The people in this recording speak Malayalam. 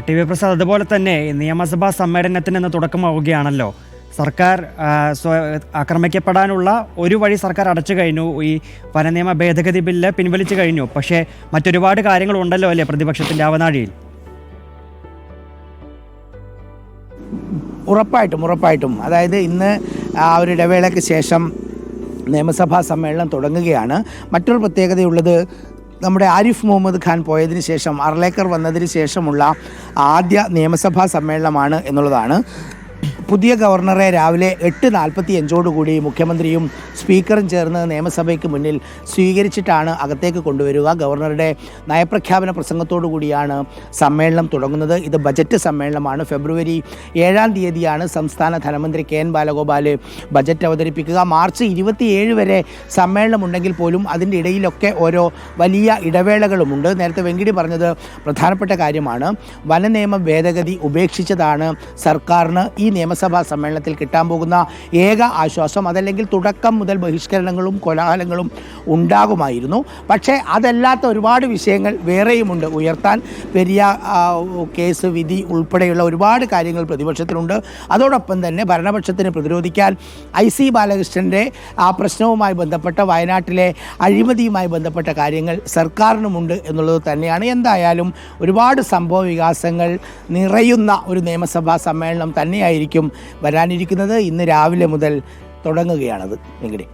ടി വി പ്രസാദ് അതുപോലെ തന്നെ നിയമസഭാ സമ്മേളനത്തിന് ഇന്ന് തുടക്കമാവുകയാണല്ലോ. സർക്കാർ ആക്രമിക്കപ്പെടാനുള്ള ഒരു വഴി സർക്കാർ അടച്ചു കഴിഞ്ഞു. ഈ വനനിയമ ഭേദഗതി ബില്ല് പിൻവലിച്ചു കഴിഞ്ഞു. പക്ഷേ മറ്റൊരുപാട് കാര്യങ്ങളുണ്ടല്ലോ അല്ലേ പ്രതിപക്ഷത്തിന്റെ അവനാഴിയിൽ? ഉറപ്പായിട്ടും ഉറപ്പായിട്ടും. അതായത് ഇന്ന് ആ ഒരു ഇടവേളയ്ക്ക് ശേഷം നിയമസഭാ സമ്മേളനം തുടങ്ങുകയാണ്. മറ്റൊരു പ്രത്യേകതയുള്ളത് നമ്മുടെ ആരിഫ് മുഹമ്മദ് ഖാൻ പോയതിന് ശേഷം അർലേക്കർ വന്നതിന് ശേഷമുള്ള ആദ്യ നിയമസഭാ സമ്മേളനമാണ് എന്നുള്ളതാണ്. പുതിയ ഗവർണറെ രാവിലെ എട്ട് നാൽപ്പത്തി അഞ്ചോടുകൂടി മുഖ്യമന്ത്രിയും സ്പീക്കറും ചേർന്ന് നിയമസഭയ്ക്ക് മുന്നിൽ സ്വീകരിച്ചിട്ടാണ് അകത്തേക്ക് കൊണ്ടുവരിക. ഗവർണറുടെ നയപ്രഖ്യാപന പ്രസംഗത്തോടു കൂടിയാണ് സമ്മേളനം തുടങ്ങുന്നത്. ഇത് ബജറ്റ് സമ്മേളനമാണ്. ഫെബ്രുവരി ഏഴാം തീയതിയാണ് സംസ്ഥാന ധനമന്ത്രി കെ എൻ ബാലഗോപാൽ ബജറ്റ് അവതരിപ്പിക്കുക. മാർച്ച് ഇരുപത്തിയേഴ് വരെ സമ്മേളനം ഉണ്ടെങ്കിൽ പോലും അതിന്റെ ഇടയിലൊക്കെ ഓരോ വലിയ ഇടവേളകളുമുണ്ട്. നേരത്തെ വെങ്കിടി പറഞ്ഞത് പ്രധാനപ്പെട്ട കാര്യമാണ്. വനനിയമ ഭേദഗതി ഉപേക്ഷിച്ചതാണ് സർക്കാരിന് ഈ നിയമസഭാ സമ്മേളനത്തിൽ കിട്ടാൻ പോകുന്ന ഏക ആശ്വാസം അതല്ലെങ്കിൽ തുടക്കം മുതൽ ബഹിഷ്കരണങ്ങളും കോലാഹലങ്ങളും ഉണ്ടാകുമായിരുന്നു. പക്ഷേ അതല്ലാത്ത ഒരുപാട് വിഷയങ്ങൾ വേറെയുമുണ്ട്. ഉയർത്താൻ പെരിയ കേസ് വിധി ഉൾപ്പെടെയുള്ള ഒരുപാട് കാര്യങ്ങൾ പ്രതിപക്ഷത്തിലുണ്ട് അതോടൊപ്പം തന്നെ ഭരണപക്ഷത്തിന് പ്രതിരോധിക്കാൻ ഐ സി ബാലകൃഷ്ണന്റെ ആ പ്രശ്നവുമായി ബന്ധപ്പെട്ട വയനാട്ടിലെ അഴിമതിയുമായി ബന്ധപ്പെട്ട കാര്യങ്ങൾ സർക്കാരിനുമുണ്ട് എന്നുള്ളത് തന്നെയാണ്. എന്തായാലും ഒരുപാട് സംഭവ വികാസങ്ങൾ നിറയുന്ന ഒരു നിയമസഭാ സമ്മേളനം തന്നെയായിരിക്കും വരാനിരിക്കുന്നത് ഇന്ന് രാവിലെ മുതൽ തുടങ്ങുകയാണത്. വെങ്കടി.